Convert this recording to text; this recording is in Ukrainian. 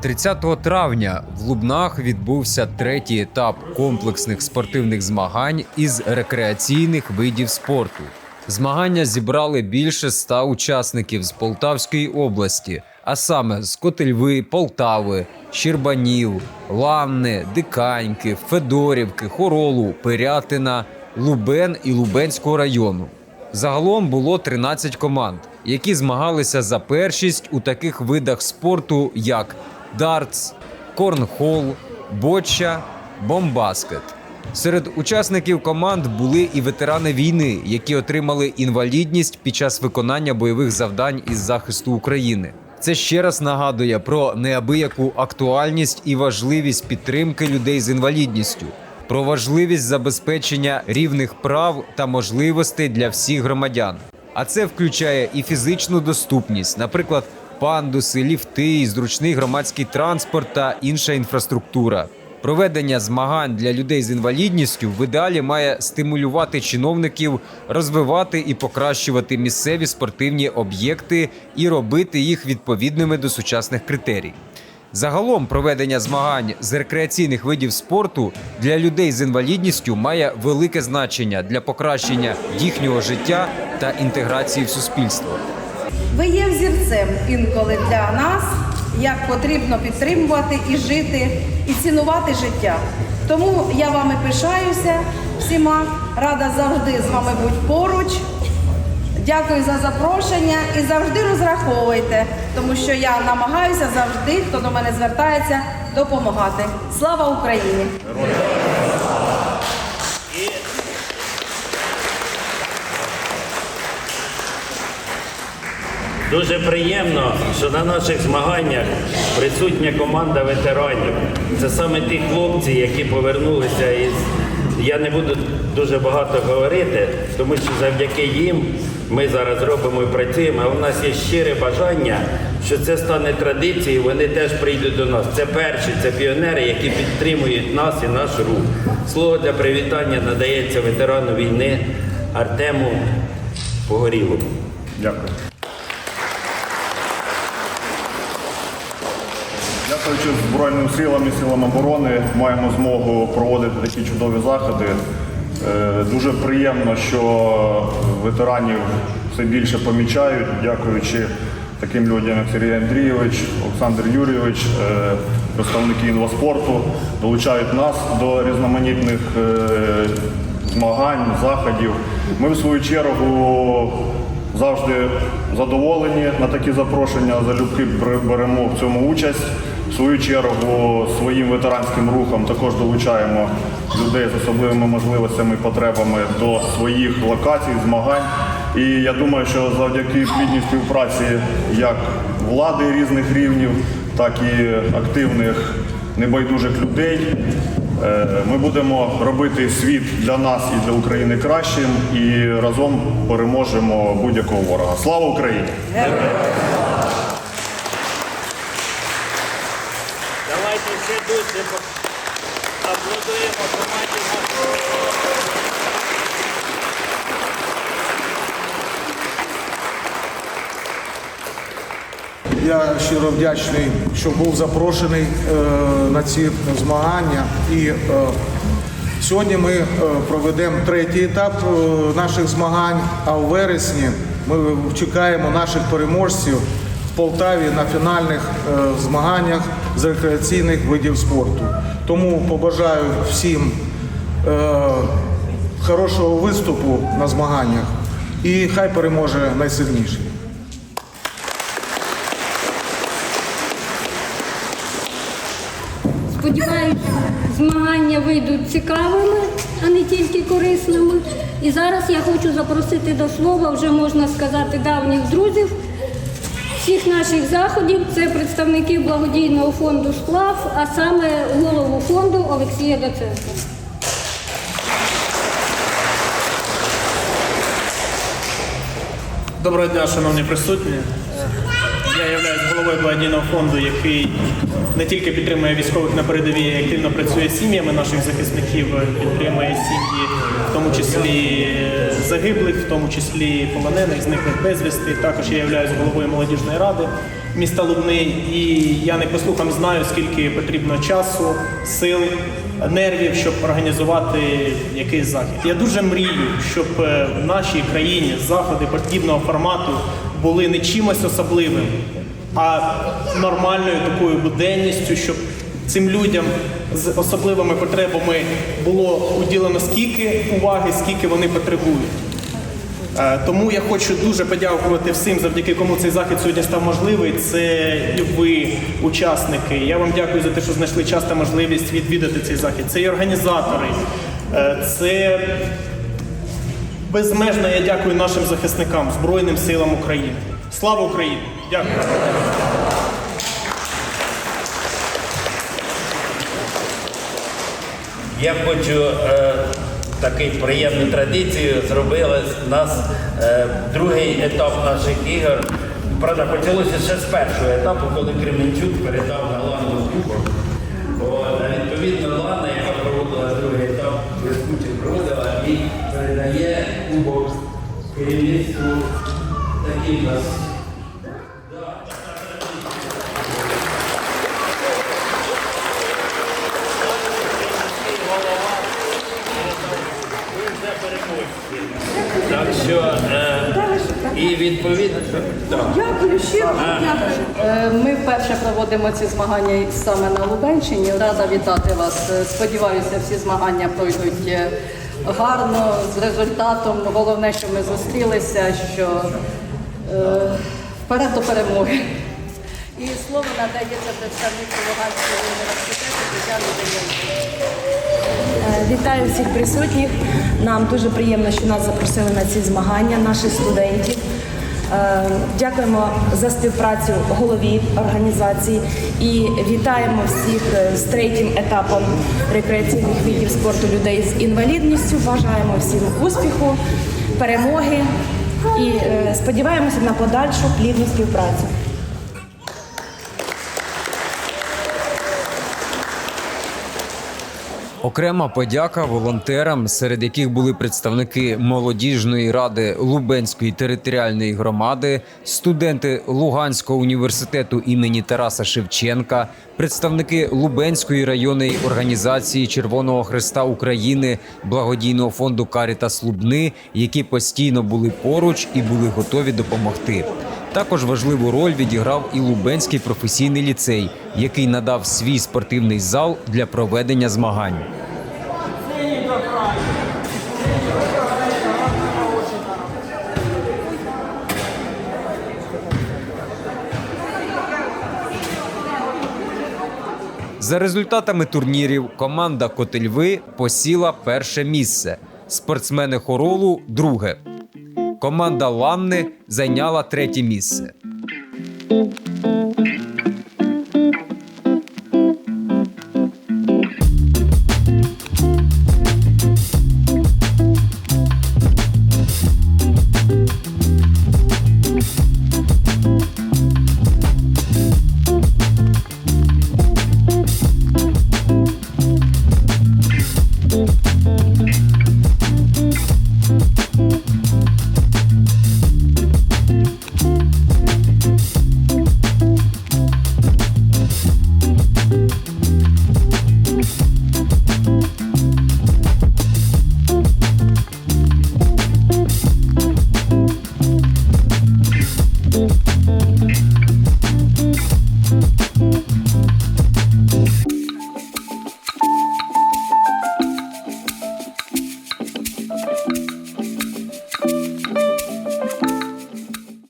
30 травня в Лубнах відбувся третій етап комплексних спортивних змагань із рекреаційних видів спорту. Змагання зібрали більше ста учасників з Полтавської області, а саме з Котельви, Полтави, Щербанів, Ланни, Диканьки, Федорівки, Хоролу, Пирятина, Лубен і Лубенського району. Загалом було 13 команд, які змагалися за першість у таких видах спорту, як дартс, корнхол, боча, бомбаскет. Серед учасників команд були і ветерани війни, які отримали інвалідність під час виконання бойових завдань із захисту України. Це ще раз нагадує про неабияку актуальність і важливість підтримки людей з інвалідністю, про важливість забезпечення рівних прав та можливостей для всіх громадян. А це включає і фізичну доступність, наприклад, пандуси, ліфти, зручний громадський транспорт та інша інфраструктура. Проведення змагань для людей з інвалідністю в ідеалі має стимулювати чиновників розвивати і покращувати місцеві спортивні об'єкти і робити їх відповідними до сучасних критерій. Загалом проведення змагань з рекреаційних видів спорту для людей з інвалідністю має велике значення для покращення їхнього життя та інтеграції в суспільство. Ви є взірцем інколи для нас, як потрібно підтримувати і жити, і цінувати життя. Тому я вами пишаюся всіма, рада завжди з вами бути поруч. Дякую за запрошення і завжди розраховуйте, тому що я намагаюся завжди, хто до мене звертається, допомагати. Слава Україні! Дуже приємно, що на наших змаганнях присутня команда ветеранів. Це саме ті хлопці, які повернулися із. Я не буду дуже багато говорити, тому що завдяки їм ми зараз робимо і працюємо. А у нас є щире бажання, що це стане традицією. Вони теж прийдуть до нас. Це перші, це піонери, які підтримують нас і наш рух. Слово для привітання надається ветерану війни Артему Погорілову. Дякую. Дякуючи Збройним силам і силам оборони, маємо змогу проводити такі чудові заходи. Е, Дуже приємно, що ветеранів все більше помічають, дякуючи таким людям, як Сергій Андрійович, Олександр Юрійович, е, представники інваспорту, долучають нас до різноманітних е, змагань, заходів. Ми в свою чергу завжди задоволені на такі запрошення. Залюбки беремо в цьому участь. В свою чергу своїм ветеранським рухом також долучаємо людей з особливими можливостями і потребами до своїх локацій, змагань. І я думаю, що завдяки плідній співпраці як влади різних рівнів, так і активних небайдужих людей. Е, Ми будемо робити світ для нас і для України кращим і разом переможемо будь-якого ворога. Слава Україні! Ще аплодуємо команді. Я щиро вдячний, що був запрошений е, на ці змагання. І е, сьогодні ми е, проведемо третій етап наших змагань, а у вересні ми чекаємо наших переможців в Полтаві на фінальних змаганнях з рекреаційних видів спорту. Тому побажаю всім е, хорошого виступу на змаганнях і хай переможе найсильніший. Сподіваюся, змагання вийдуть цікавими, а не тільки корисними. І зараз я хочу запросити до слова, вже можна сказати, давніх друзів всіх наших заходів. Це представники благодійного фонду Сплав, а саме голову фонду Олексія Доценка. Доброго дня, шановні присутні. Я являюсь головою благодійного фонду, який не тільки підтримує військових на передовій, а й активно працює з сім'ями наших захисників, підтримує сім'ї, в тому числі загиблих, в тому числі полонених, зниклих безвісти. Також я являюсь головою молодіжної ради. міста Лубни, і я не по слухам знаю, скільки потрібно часу, сил, нервів, щоб організувати якийсь захід. Я дуже мрію, щоб е, в нашій країні заходи подібного формату були не чимось особливим, а нормальною такою буденністю, щоб цим людям з особливими потребами було уділено скільки уваги, скільки вони потребують. Е, Тому я хочу дуже подякувати всім, завдяки кому цей захід сьогодні став можливий. Це ви, учасники. Я вам дякую за те, що знайшли час та можливість відвідати цей захід. Це і організатори, Е, це безмежно я дякую нашим захисникам, Збройним силам України. Слава Україні! Дякую. Я хочу е, такий приємну традицію зробили нас е, другий етап наших ігор. Правда, почалося ще з першого етапу, коли Кременчук передав Галану кубок. От, відповідно, Лана, яка проводила другий етап, блискуче проводила і передає кубок керівництву такий нас. Так що е, і відповідно. Так. Дякую, щиро дякую. Е, Ми вперше проводимо ці змагання саме на Лубенщині. Рада вітати вас. Е, Сподіваюся, всі змагання пройдуть гарно, з результатом. Головне, що ми зустрілися, що е, вперед до перемоги. І слово надається представнику Луганського університету Тетяні Дем'янко. Вітаю всіх присутніх. Нам дуже приємно, що нас запросили на ці змагання, наших студентів. Е, Дякуємо за співпрацю голові організації і вітаємо всіх е, з третім етапом рекреаційних видів спорту людей з інвалідністю. Бажаємо всім успіху, перемоги і е, сподіваємося на подальшу плідну співпрацю. Окрема подяка волонтерам, серед яких були представники молодіжної ради Лубенської територіальної громади, студенти Луганського університету імені Тараса Шевченка, представники Лубенської районної організації Червоного Христа України, благодійного фонду Карітас Лубни, які постійно були поруч і були готові допомогти. Також важливу роль відіграв і Лубенський професійний ліцей, який надав свій спортивний зал для проведення змагань. За результатами турнірів команда Котельви посіла перше місце. Спортсмени Хоролу друге. Команда Ланни зайняла третє місце.